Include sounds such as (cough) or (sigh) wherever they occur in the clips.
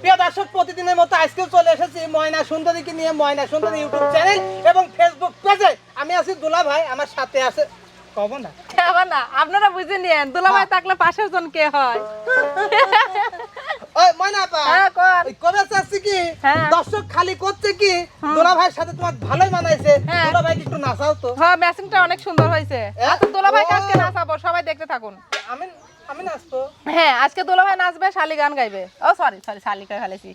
প্রিয় দর্শক প্রতিদিনের মতো আজকেও চলে এসেছি ময়না সুন্দরীকে নিয়ে ময়না সুন্দরী ইউটিউব চ্যানেল এবং ফেসবুক পেজে আমি আছি দুলা ভাই আমার সাথে আছে কব না না আপনারা বুঝে নিয়েন দুলাভাই থাকলে পাশের জন কে হয়? (laughs) ওই ময়না হ্যাঁ কোন? কবে চাচ্ছি কি? হ্যাঁ। দর্শক খালি করছে কি? দুলা ভাইয়ের সাথে তোমার ভালোই মানাইছে। হ্যাঁ। ভাই একটু নাচাও তো। হ্যাঁ ম্যাচিংটা অনেক সুন্দর হয়েছে। আচ্ছা দুলাভাই ও। আজকে নাচাবো সবাই দেখতে থাকুন। আমি আমি নাচবো? হ্যাঁ আজকে দুলাভাই নাচবে শালি গান গাইবে। ও সরি সরি শালিকা ফেলেছি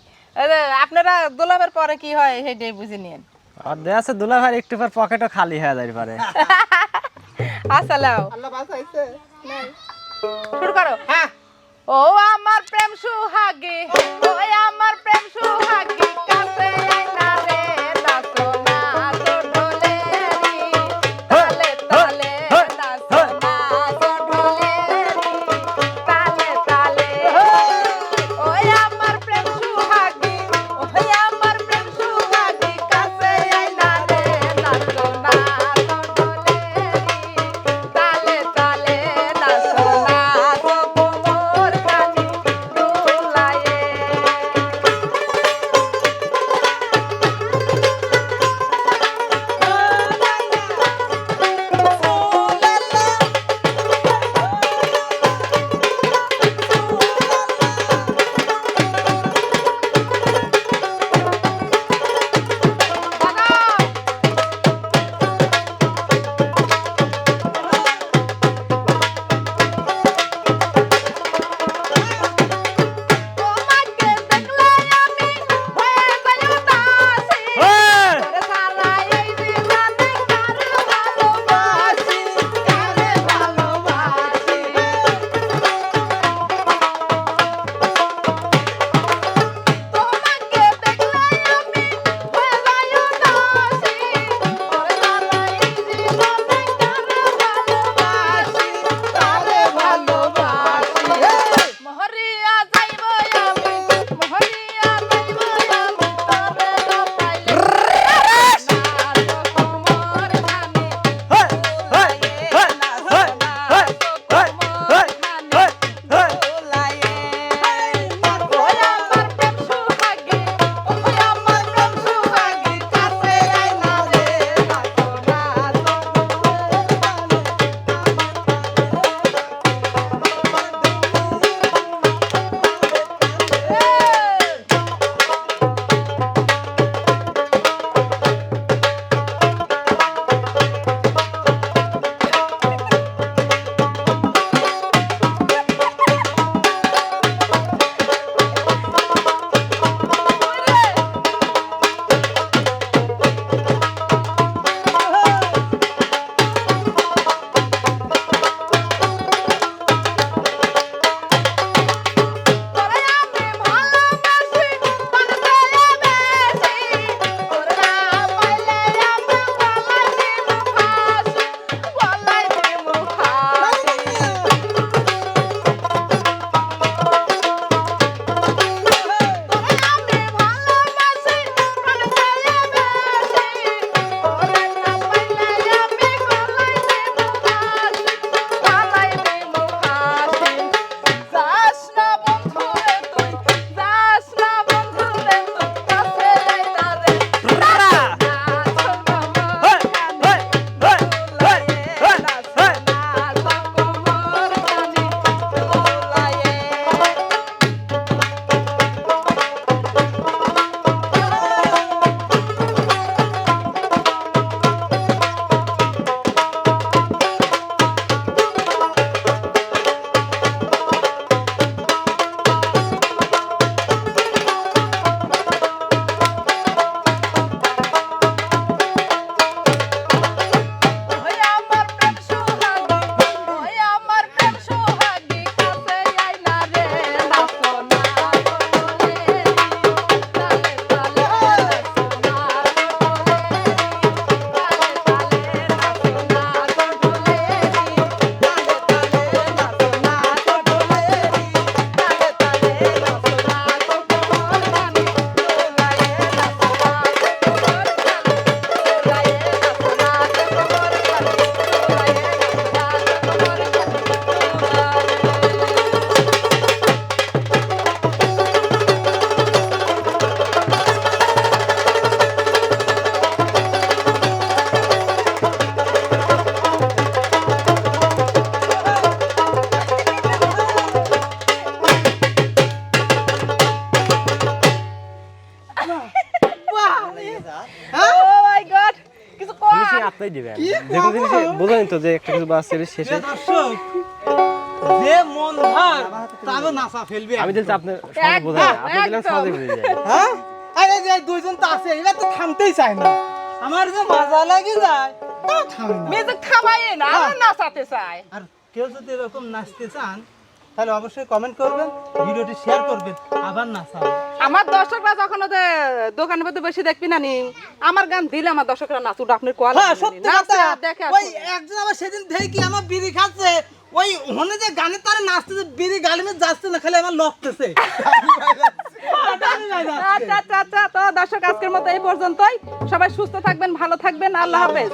আপনারা দুলাভের পরে কি হয় সেটাই বুঝে নিন আর দুলা ভাই একটু পর পকেটও খালি হয়ে যায় পারে (laughs) আচ্ছা আল্লাহ বাঁচাইছে। শুরু করো। হ্যাঁ। ও আমার প্রেম সুহাগে ও আমার প্রেম দিবেন যে কোনো জিনিস বোঝেন তো যে একটা কিছু বাচ্চা শেষে। দর্শক যে মন ভার তারও নাসা ফেলবে। আমি দিলে আপনার সহজে বোঝা আপনি দিলে সহজে বুঝে যায় হ্যাঁ? আরে যে দুইজন তো আছে এবার তো থামতেই চায় না। আমার যে মজা লাগে যায় তাও থামে না। মিউজিক থামাই না হ্যাঁ। আর নাচাতে চায়। আর কেউ যদি এরকম নাচতে চান তাহলে অবশ্যই কমেন্ট করবেন ভিডিওটি শেয়ার করবেন। আবার নাচাবেন আমার দর্শকরা যখন ওদের দোকানের মধ্যে বেশি দেখবি না নি আমার গান দিলে আমার দর্শকরা নাচুট আপনি কোয়াল হ্যাঁ সত্যি কথা। দেখে ওই একজন আবার সেদিন দেখি আমার বিড়ি খাচ্ছে? ওই ওখানে যে গানের তারে নাচতেছে বিড়ি গালি মে যাচ্ছে না খালি আমার লকতেছে আচ্ছা আচ্ছা আচ্ছা তো দর্শক আজকের মতো এই পর্যন্তই। সবাই সুস্থ থাকবেন ভালো থাকবেন। আল্লাহ হাফেজ।